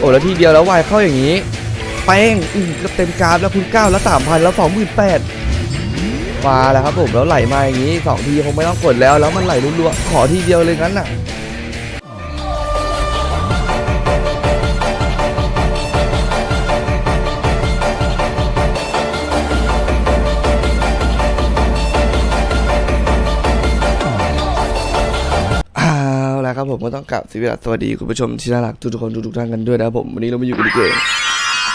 โอ้แล้วทีเดียวแล้ววายเข้าอย่างนี้ แป้งอืมก็เต็มกราฟแล้วคุณเก้าแล้วสามพันแล้วสองหมื่นแปดมาแล้วครับผมแล้วไหลมาอย่างนี้สองทีคงไม่ต้องกดแล้วแล้วมันไหลรัวๆขอทีเดียวเลยงั้นน่ะ ผมก็ต้องกลับสสวัสดีคุณผู้ชมที่น่ารักทุกคนทุกท่านกันด้วยนะผมวันนี้เรามาอยู่กันในเกม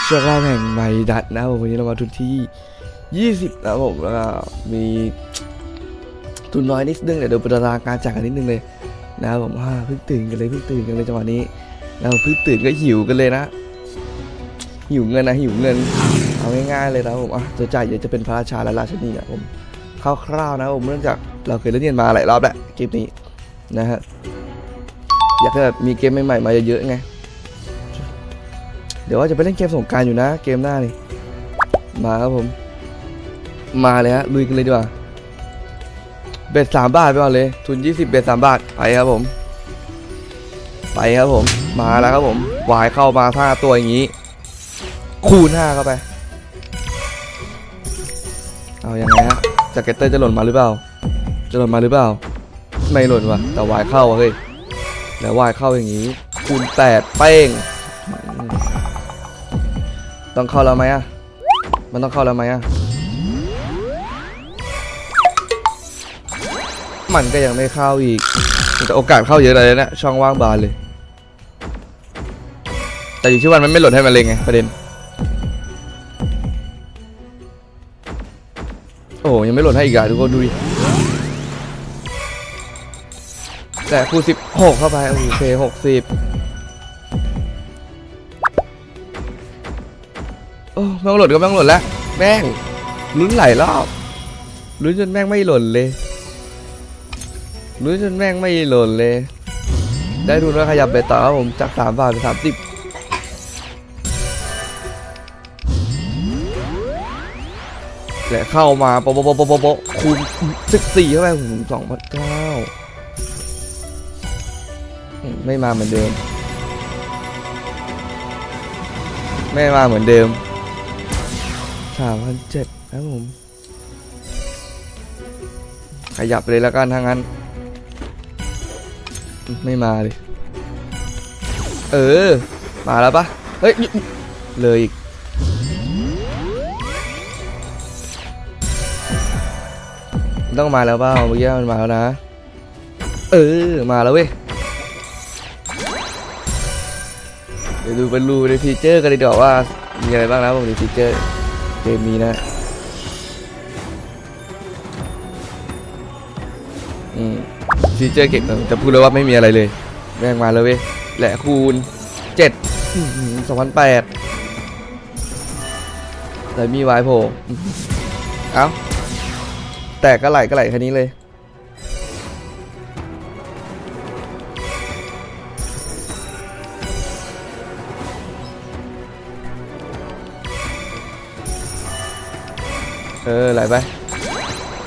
เชือกล่าแห่งไมดัดนะผมวันนี้เรามาทุนที่ 20 นะผมแล้วก็มีทุนน้อยนิดนึงเดี๋ยวดูประตารางการจากกันนิดนึงเลยนะผมว่าเพิ่งตื่นกันเลยเพิ่งตื่นกันเลยจังหวะนี้แล้วเพิ่งตื่นก็หิวกันเลยนะ หิวเงินนะหิวเงินเอาง่ายๆเลยนะผมอะตัวจ่ายเดี๋ยวจะเป็นพระราชาและราชนีนะผมคร่าวๆนะผมเนื่องจากเราเคยเล่นเรียนมาหลายรอบแล้วเกมนี้นะฮะ อยากให้แบบมีเกมใหม่ๆมาเยอะๆไง เดี๋ยวว่าจะไปเล่นเกมสงการอยู่นะ เกมหน้านี่ มาครับผม มาเลยฮะลุยกันเลยดีกว่า เบ็ดสามบาทไปก่อนเลย ทุน20เบ็ดสามบาท ไปครับผม ไปครับผม มาแล้วครับผมวายเข้ามาท่าตัวอย่างนี้ คูณห้าเข้าไป เอาอยังไงฮะจากเกตเตอร์จะหล่นมาหรือเปล่า จะหล่นมาหรือเปล่า ไม่หล่นว่ะ แต่วายเข้าว่ะเฮ้ย แล้ววายเข้าอย่างนี้ คูณแปดเป้ง ต้องเข้าแล้วไหมอะ มันต้องเข้าแล้วไหมอะ มันก็ยังไม่เข้าอีก แต่โอกาสเข้าเยอะเลยนะช่องว่างบานเลย แต่อยู่ที่วันมันไม่หล่นให้มันเลยไงประเด็น โอ้ยังไม่หล่นให้อีกอะทุกคนดูดิ แต่คูณสิบหกเข้าไป โอเคหกสิบโอ้ไม่ต้องหล่นก็ไม่ต้องหล่นแล้ว แม่งลุ้นหลายรอบลุ้นจนแม่งไม่หล่นเลยลุ้นจนแม่งไม่หล่นเลย ได้ทุนแล้วขยับไปต่อครับผมจากสามบาทเป็นสามสิบและเข้ามาโปะโปะโปโปะโปะโปะคูณสิบสี่เข้าไปผมสองพันเก้า ไม่มาเหมือนเดิม ไม่มาเหมือนเดิมสามพันเจ็ดครับผม ขยับเลยแล้วกันทางนั้น ไม่มาเลย เออ มาแล้วปะเฮ้ย เลยอีกต้องมาแล้วเปล่าเมื่อกี้มันมาแล้วนะ เออ มาแล้วเว้ย เดี๋ยวดูเป็นรูในฟีเจอร์กันดีกว่าว่ามีอะไรบ้างนะผมในฟีเจอร์เกมนี้นะฟีเจอร์เก็บจะพูดเลยว่าไม่มีอะไรเลยแม่งมาเลยเว้ยแหละคูณเจ็ดสองพันแปดแต่มีไวายโผล่เอ้าแตกก็ไหลก็ไหลแค่นี้เลย เออไหลไป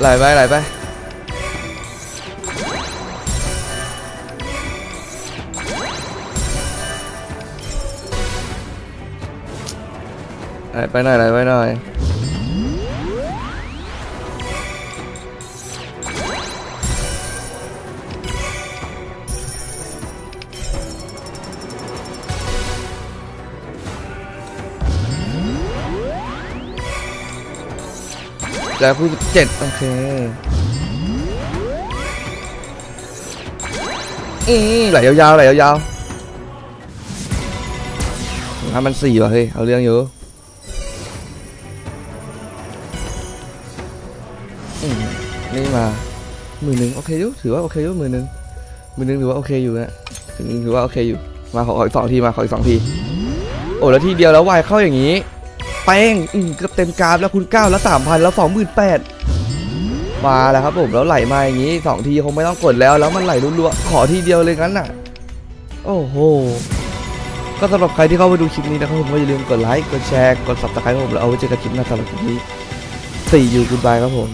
ไหลไปไหลไปไหลไปหน่อยไหลไปหน่อย แล้วคู่เจ็ดโอเคอืมไหลยาวๆไหลยาวๆถ้ามันสี่ว่ะเฮ้ยเอาเรื่องอยู่อืมนี่มาหมื่นหนึ่งโอเคอยู่ถือว่าโอเคอยู่หมื่นหนึ่งหมื่นหนึ่งถือว่าโอเคอยู่นะถือว่าโอเคอยู่มาขอขออีกสองทีมาขออีกสองทีโอ้แล้วทีเดียวแล้ววายเข้าอย่างนี้ แป้งอืมเกือบเต็มกราฟแล้วคุณเก้าแล้วสามพันแล้วสองหมื่นแปดมาแล้วครับผมแล้วไหลมาอย่างนี้สองทีคงไม่ต้องกดแล้วแล้วมันไหลรัวๆขอทีเดียวเลยงั้นน่ะ โอ้โหก็สำหรับใครที่เข้ามาดูคลิปนี้นะครับผมก็อย่าลืมกดไลค์กดแชร์กด subscribe ผมแล้วเอาไว้เจอกันคลิปหน้าสำหรับคลิปนี้สี่ยูกูดบายครับผม